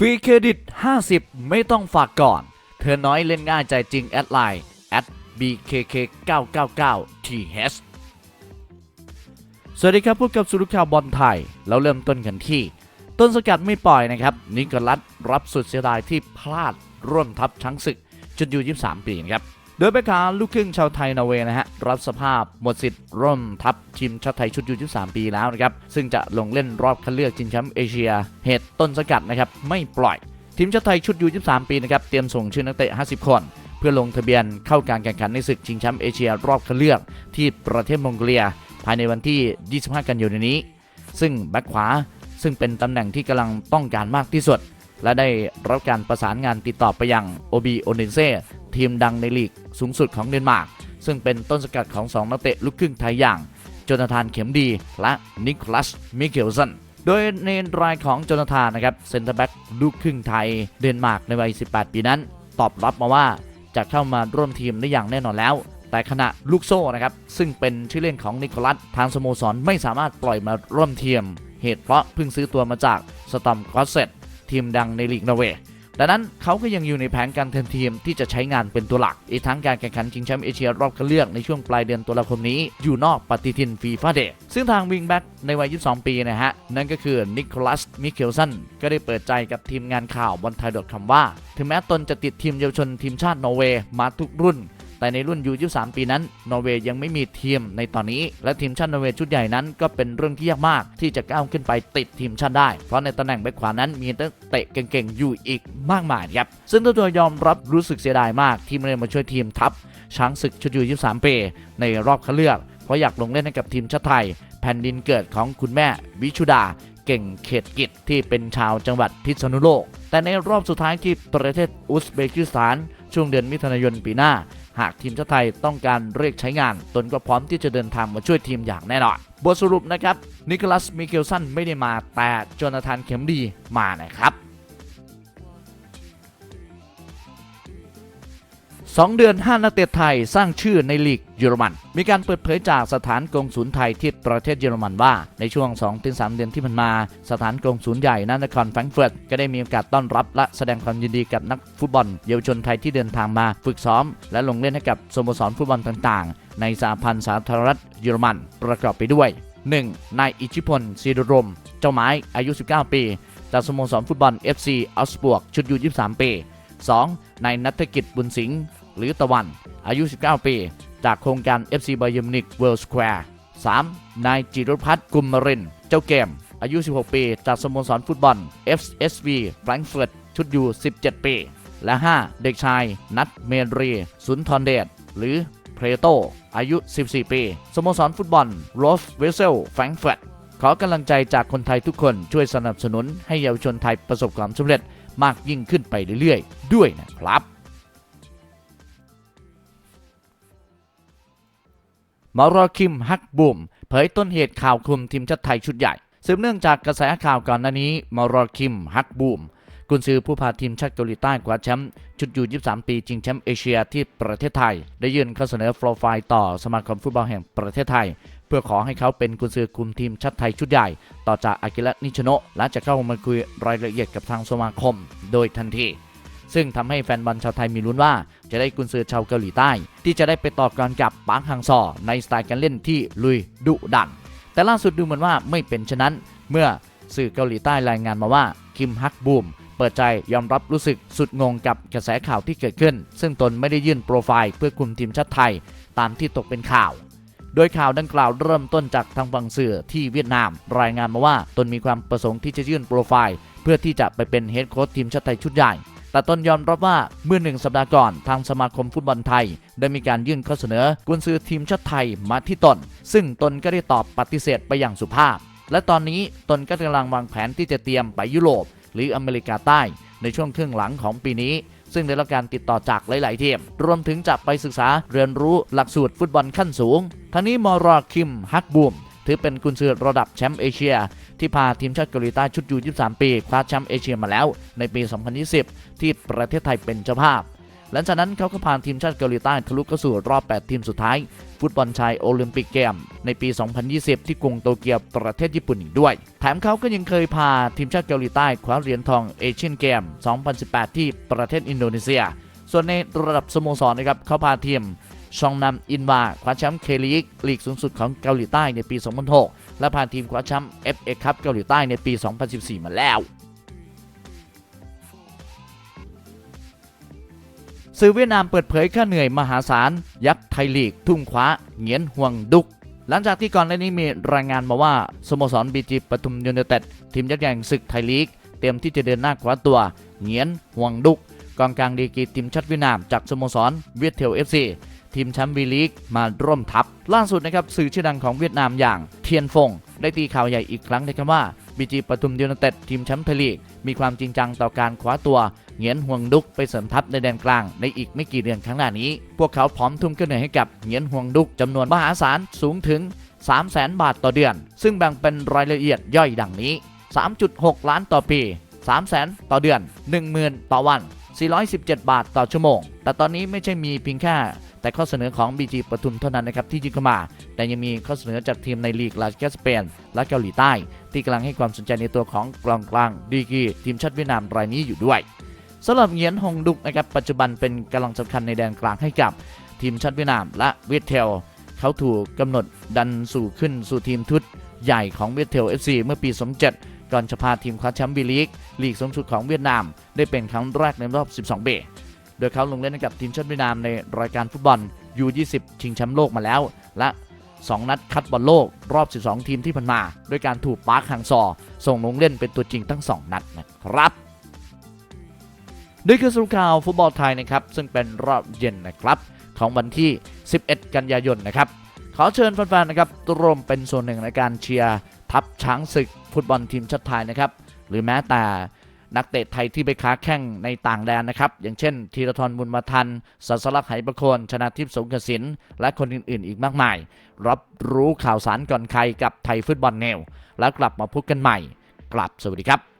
ฟรีเครดิต 50 ไม่ต้องฝากก่อน เธอน้อยเล่นง่ายใจจริงแอดไลน์ at bkk999th สวัสดีครับพบกับสุรุข่าวบอลไทย เราเริ่มต้นกันที่ ต้นสกัดไม่ปล่อยนะครับ นิโคลัสรับสุดเสียดายที่พลาดร่วมทัพช้างศึกจนอยู่ 23 ปีนะครับ โดยเบคาลูกครึ่งชาวไทยนอร์เวย์นะฮะรับสภาพหมดสิทธิ์ร่วมทัพทีมชาติไทยชุดยู23ปีแล้วนะครับ ซึ่งจะลงเล่นรอบคัดเลือกชิงแชมป์เอเชีย เหตุต้นสกัดนะครับไม่ปล่อย ทีมชาติไทยชุดยู23ปีนะครับเตรียมส่งชื่อนักเตะ 50 คน เพื่อลงทะเบียนเข้าการแข่งขันในศึกชิงแชมป์เอเชียรอบคัดเลือกที่ประเทศมองโกเลีย ภายในวันที่ 25 กันยายนนี้ ซึ่งแบ็คขวาซึ่งเป็นตำแหน่งที่กำลังต้องการมากที่สุดและได้รับการประสานงานติดต่อไปยังโอบีโอเนเซ ทีมดังในลีกสูงสุดของเดนมาร์ก ซึ่งเป็นต้นสกัดของ 2 นักเตะลูกครึ่งไทยอย่างโจนาธานเข็มดีและนิโคลัสมิเกลสันโดยในรายของโจนาธานนะครับเซนเตอร์แบ็กลูกครึ่งไทยเดนมาร์กในวัย 18 ปีนั้น ตอบรับมาว่าจะเข้ามาร่วมทีมได้อย่างแน่นอนแล้ว แต่ขณะลูกโซ่นะครับ ซึ่งเป็นชื่อเล่นของนิโคลัสทางสโมสรไม่สามารถปล่อยมาร่วมทีม เหตุเพราะเพิ่งซื้อตัวมาจากสตอมกอสเซตทีมดังในลีกนอร์เวย์ ดังนั้นเขาก็ยังอยู่ในแผนการเทรนทีมที่จะใช้งานเป็นตัวหลัก อีกทั้งการแข่งขันชิงแชมป์เอเชียรอบคัดเลือกในช่วงปลายเดือนตุลาคมนี้ อยู่นอกปฏิทินฟีฟ่าเดย์ซึ่งทางวิงแบ็กในวัย 22 ปีนะฮะ นั่นก็คือนิโคลัส มิเคลสัน ก็ได้เปิดใจกับทีมงานข่าวบอลไทยดอทคำว่า ถึงแม้ตนจะติดทีมเยาวชนทีมชาตินอร์เวย์มาทุกรุ่น แต่ในรุ่นยู23ปีนั้น นอร์เวย์ยังไม่มีทีมในตอนนี้ และทีมชาตินอร์เวย์ชุดใหญ่นั้นก็เป็นเรื่องที่ยากมากที่จะก้าวขึ้นไปติดทีมชาติได้ เพราะในตำแหน่งแบ็คขวานั้นมีนักเตะเก่งๆอยู่อีกมากมายครับ ซึ่งตัวตัวยอมรับรู้สึกเสียดายมากที่ไม่ได้มาช่วยทีมทัพช้างศึกชุดยู23ปีในรอบคัดเลือก เพราะอยากลงเล่นให้กับทีมชาติไทย แผ่นดินเกิดของคุณแม่วิชุดาเก่งเขตกิจที่เป็นชาวจังหวัดพิษณุโลก แต่ในรอบสุดท้ายที่ประเทศอุซเบกิสถาน ช่วงเดือนมิถุนายนปีหน้า หากทีมชาติไทยต้องการเรียกใช้งาน ตนก็พร้อมที่จะเดินทางมาช่วยทีมอย่างแน่นอนบทสรุปนะครับนิโคลัสมิเกลสันไม่ได้มาแต่จอนาธานเข็มดีมานะครับ 2 เดือน 5 นักเตะไทยสร้างชื่อในลีกเยอรมัน มีการเปิดเผยจากสถานกงศูนย์ไทยที่ประเทศเยอรมันว่า ในช่วง 2-3 เดือนที่ผ่านมา สถานกงศูนย์ใหญ่ณนครแฟรงก์เฟิร์ตก็ได้มีโอกาสต้อนรับและแสดงความยินดีกับนักฟุตบอลเยาวชนไทยที่เดินทางมาฝึกซ้อม และลงเล่นให้กับสโมสรฟุตบอลต่างๆ ในสหพันธ์สาธารณรัฐเยอรมันประกอบไปด้วย 1. นายอิทธิพลซีดรม เจ้าไม้อายุ 19 ปี จากสโมสรฟุตบอล FC อัลสบวกชุดยู23 ปี 2. นายนัฐกิจบุญสิงห์ หรือตะวัน อายุ 19 ปี จากโครงการ FC b a y e r n m u n i c h World Square 3. นายจิรพัฒน์กุมมริน เจ้าเกม อายุ 16 ปี จากสโมสรฟุตบอล FSV Frankfurt ชุดยู17 ปี และ 5. เด็กชาย นัทเมรี สุนทรเดช หรือเพรโต อายุ 14 ปี สโมสรฟุตบอลโรฟเวเซลแฟรงก์เฟิร์ตขอกำลังใจจากคนไทยทุกคนช่วยสนับสนุนให้เยาวชนไทยประสบความสำเร็จมากยิ่งขึ้นไปเรื่อยๆ ด้วยนะครับ มารอคิมฮักบูมเผยต้นเหตุข่าวคลุมทีมชาติไทยชุดใหญ่สืบเนื่องจากกระแสข่าวก่อนหน้านี้มารอคิมฮักบูมกุนซือผู้พาทีมชาติเกาหลีใต้คว้าแชมป์ชุดยู23 ปีชิงแชมป์เอเชียที่ประเทศไทย ได้ยื่นข้อเสนอโปรไฟล์ต่อสมาคมฟุตบอลแห่งประเทศไทย เพื่อขอให้เขาเป็นกุนซือคุมทีมชาติไทยชุดใหญ่ ต่อจากอากิระนิชโนะและจะเข้ามาคุยรายละเอียดกับทางสมาคม โดยทันที ซึ่งทำให้แฟนบอลชาวไทยมีลุ้นว่า จะได้กุนซือชาวเกาหลีใต้ ที่จะได้ไปต่อกรกับปางฮังซอในสไตล์การเล่นที่ลุยดุดัน แต่ล่าสุดดูเหมือนว่าไม่เป็นเช่นนั้น เมื่อสื่อเกาหลีใต้รายงานมาว่าคิมฮักบูมเปิดใจยอมรับรู้สึกสุดงงกับกระแสข่าวที่เกิดขึ้น ซึ่งตนไม่ได้ยื่นโปรไฟล์เพื่อคุมทีมชาติไทยตามที่ตกเป็นข่าวโดยข่าวดังกล่าวเริ่มต้นจากทางฝั่งสื่อที่เวียดนาม รายงานมาว่าตนมีความประสงค์ที่จะยื่นโปรไฟล์ เพื่อที่จะไปเป็นเฮดโค้ชทีมชาติไทยชุดใหญ่ แต่ตนยอมรับว่าเมื่อหนึ่งสัปดาห์ก่อน ทางสมาคมฟุตบอลไทย ได้มีการยื่นข้อเสนอกุนซือทีมชาติไทยมาที่ตน ซึ่งตนก็ได้ตอบปฏิเสธไปอย่างสุภาพ และตอนนี้ตนก็กำลังวางแผนที่จะเตรียมไปยุโรป หรืออเมริกาใต้ในช่วงครึ่งหลังของปีนี้ ซึ่งได้รับการติดต่อจากหลาย ๆ ทีม รวมถึงจะไปศึกษาเรียนรู้หลักสูตรฟุตบอลขั้นสูงทั้งนี้มอรอคิมฮักบูมถือเป็นกุนซือระดับแชมป์เอเชีย ที่พาทีมชาติเกาหลีใต้ชุดยู23 ปีคว้าแชมป์เอเชียมาแล้วในปี 2020 ที่ประเทศไทยเป็นเจ้าภาพ หลังจากนั้นเขาก็พาทีมชาติเกาหลีใต้ทะลุเข้าสู่รอบ 8 ทีมสุดท้าย ฟุตบอลชายโอลิมปิกเกม ในปี 2020 ที่กรุงโตเกียวประเทศญี่ปุ่นอีกด้วย แถมเขาก็ยังเคยพาทีมชาติเกาหลีใต้คว้าเหรียญทองเอเชียนเกม 2018 ที่ประเทศอินโดนีเซีย ส่วนในระดับสโมสรนะครับเขาพาทีม ชองนัมอินวาคว้าแชมป์เคลีกลีกสูงสุดของเกาหลีใต้ในปี 2006 และพาทีมคว้าแชมป์ FA คัพเกาหลีใต้ในปี 2014 มาแล้วสื่อเวียดนามเปิดเผยค่าเหนื่อยมหาศาล ยักษ์ไทยลีก ทุ่มคว้าเหงียนห่วงดุก หลังจากที่ก่อนหน้านี้มีรายงานมาว่า สโมสรบีจีปทุมยูไนเต็ดทีมยักษ์ใหญ่ศึกไทยลีก เตรียมที่จะเดินหน้าคว้าตัวเหงียนห่วงดุกกองกลางดีกีทีมชาติเวียดนามจากสโมสรเวียดเทลเอฟซี ทีมแชมป์วีลีกมาร่วมทัพ ล่าสุดนะครับสื่อชื่อดังของเวียดนามอย่างเทียนฟง ได้ตีข่าวใหญ่อีกครั้งนะครับว่าบีจีปทุมยูไนเต็ดทีมแชมป์ไทยลีก มีความจริงจังต่อการคว้าตัวเหงียนห่วงดุกไปเสริมทัพในแดนกลางในอีกไม่กี่เดือนข้างหน้านี้ พวกเขาพร้อมทุ่มเงินให้กับเหงียนห่วงดุกจำนวนมหาศาลสูงถึง 3 0 0แสนบาทต่อเดือน ซึ่งแบ่งเป็นรายละเอียดย่อยดังนี้ 3.6 ล้านต่อปี 3 0 0แสนต่อเดือน 10,000 ต่อวัน 417 บาทต่อชั่วโมง แต่ตอนนี้ไม่ใช่มีเพียงแค่ แต่ข้อเสนอของ BG ปทุมเท่านั้นนะครับที่ยื่นเข้ามา แต่ยังมีข้อเสนอจากทีมในลีกลาสเกสเปนและเกาหลีใต้ ที่กำลังให้ความสนใจในตัวของกลางกลางดีกีทีมชาติเวียดนามรายนี้อยู่ด้วยสำหรับเหงียนฮงดุกนะครับปัจจุบันเป็นกำลังสำคัญในแดนกลางให้กับทีมชาติเวียดนามและเวียดเทลเขาถูกกำหนดดันสู่ขึ้นสู่ทีมทุตใหญ่ของเวียดเทล FC เมื่อปี27ก่อนจะพาทีมคว้าแชมป์บีลีกลีกสูงสุดของเวียดนาม ได้เป็นครั้งแรกในรอบ 12ปี โดยเขาลงเล่นกับทีมชาติเวียดนามในรายการฟุตบอล U20 ชิงแชมป์โลกมาแล้ว และ 2 นัดคัดบอลโลกรอบ 12 ทีมที่ผ่านมาโดยการถูกปาร์คฮังซอ ส่งลงเล่นเป็นตัวจริงทั้ง 2 นัดนะครับด้วยคือสรุปข่าวฟุตบอลไทยนะครับ ซึ่งเป็นรอบเย็นนะครับ ของวันที่ 11 กันยายนนะครับ ขอเชิญแฟนๆนะครับร่วมเป็นส่วนหนึ่งในการเชียร์ทัพช้างศึกฟุตบอลทีมชาติไทยนะครับ หรือแม้แต่ นักเตะไทยที่ไปค้าแข่งในต่างแดนนะครับ อย่างเช่นธีรทรบุญมาทันสัสลักษ์ไหประโคนชนะทิพย์สงกระสินและคนอื่น ๆ อีกมากมาย รับรู้ข่าวสารก่อนใครกับไทยฟุตบอลแนวแล้วกลับมาพบกันใหม่ กลับสวัสดีครับ